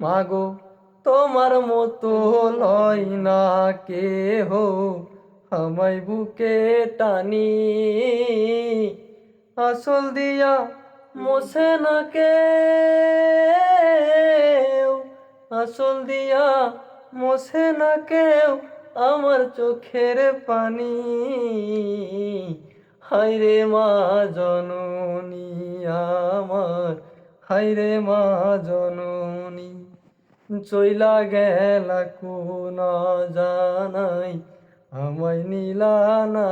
মাগো, তোমার মতো লয় না কেহ, আমায় বুকে টানি। আসল দিয়া মোছে না কে আসল দিয়া মোছে না কেউ আমার চোখের পানি। হায়রে মা জননী আমার হায়রে মা জননী, চইলা গেলা কোন জানাই আমায় নিলানা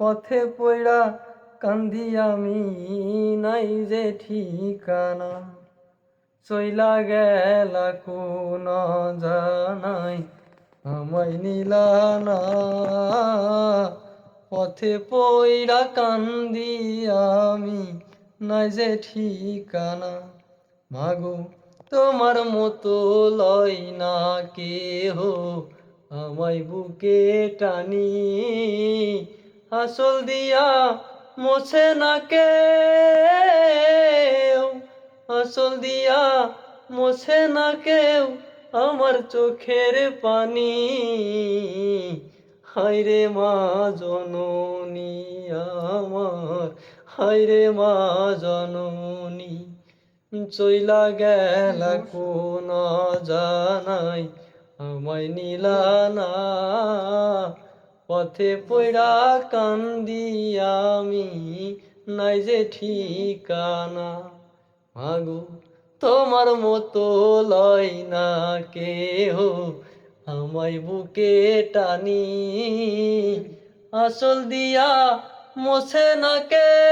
পথে পইড়া কান্দি আমি নাই যে ঠিকানা, চইলা গেলা কোন জানাই আমায় নিলানা পথে পইড়া কান্দি আমি নাই যে ঠিকানা। মাগো, তোমার মতো লয় না কেহ। আমায় বুকে টানি, আসল দিয়া মোছে না কে আসল দিয়া মোছে না কেউ আমার চোখের পানি। হায়রে মা জননী আমার হায়রে মা জননী, চইলা গেলা কোন জানাই, আমায় নিলানা পথে পড়া কান্দি আমি, নাই যে ঠিকানা। মাগো, তোমার মতো লয় না কেহ, আমায় বুকে টানি। আসল দিয়া মোছে না কে